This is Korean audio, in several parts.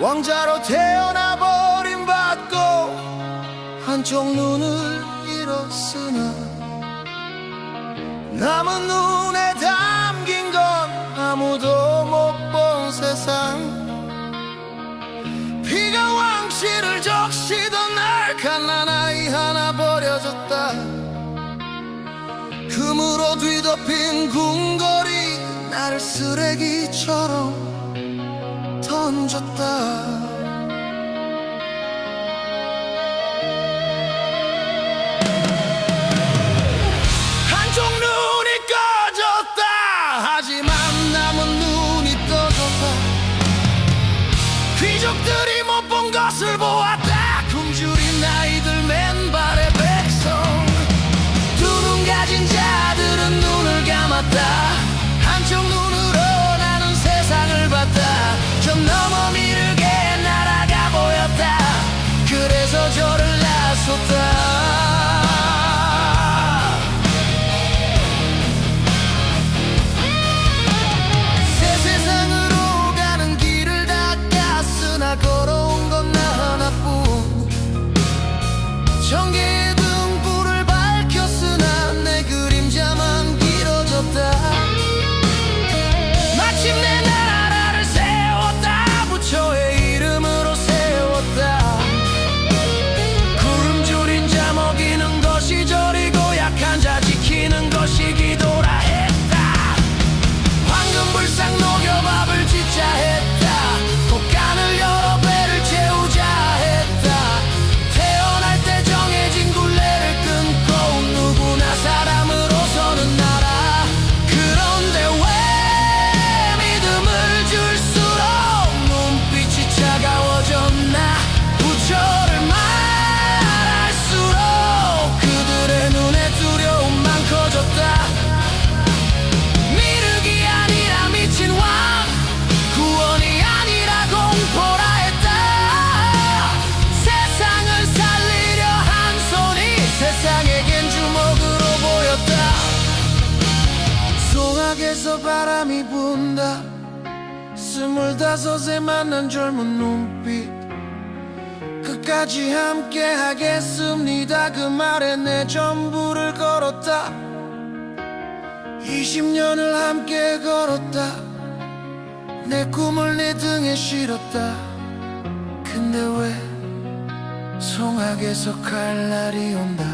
왕자로 태어나 버림 받고 한쪽 눈을 잃었으나 남은 눈에 담긴 건 아무도 못 본 세상. 비가 왕실을 적시던 날 갓난아이 하나 버려졌다. 금으로 뒤덮인 궁궐이 나를 쓰레기처럼 던졌다. 하지만 남은 눈이 떠져서 귀족들이 못본 것을 보았 바람이 분다. 스물다섯에 만난 젊은 눈빛. 끝까지 함께 하겠습니다. 그 말에 내 전부를 걸었다. 20년을 함께 걸었다. 내 꿈을 내 등에 실었다. 근데 왜 송악에서 칼날이 온다?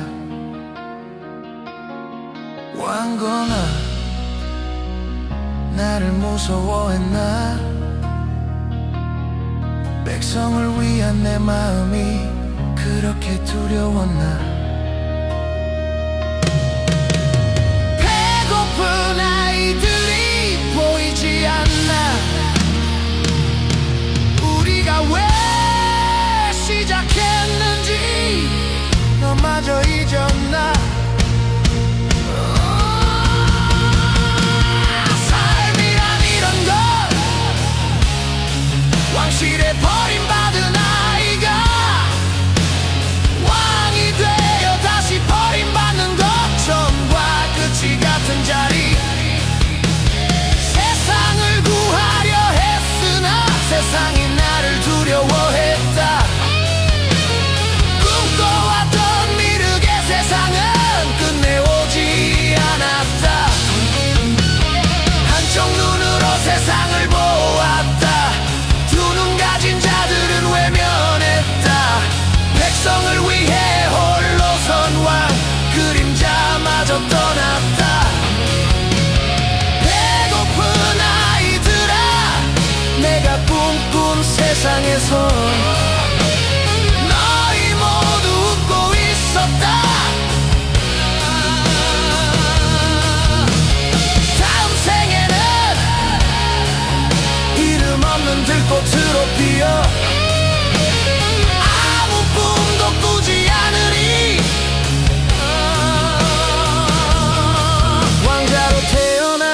왕건 나를 무서워했나. 백성을 위한 내 마음이 그렇게 두려웠나? 세상에서 너희 모두 웃고 있었다. 다음 생에는 이름 없는 들꽃으로 피어 아무 꿈도 꾸지 않으리. 왕자로 태어나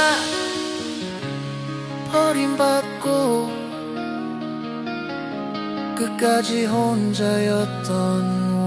버림받고 끝까지 혼자였던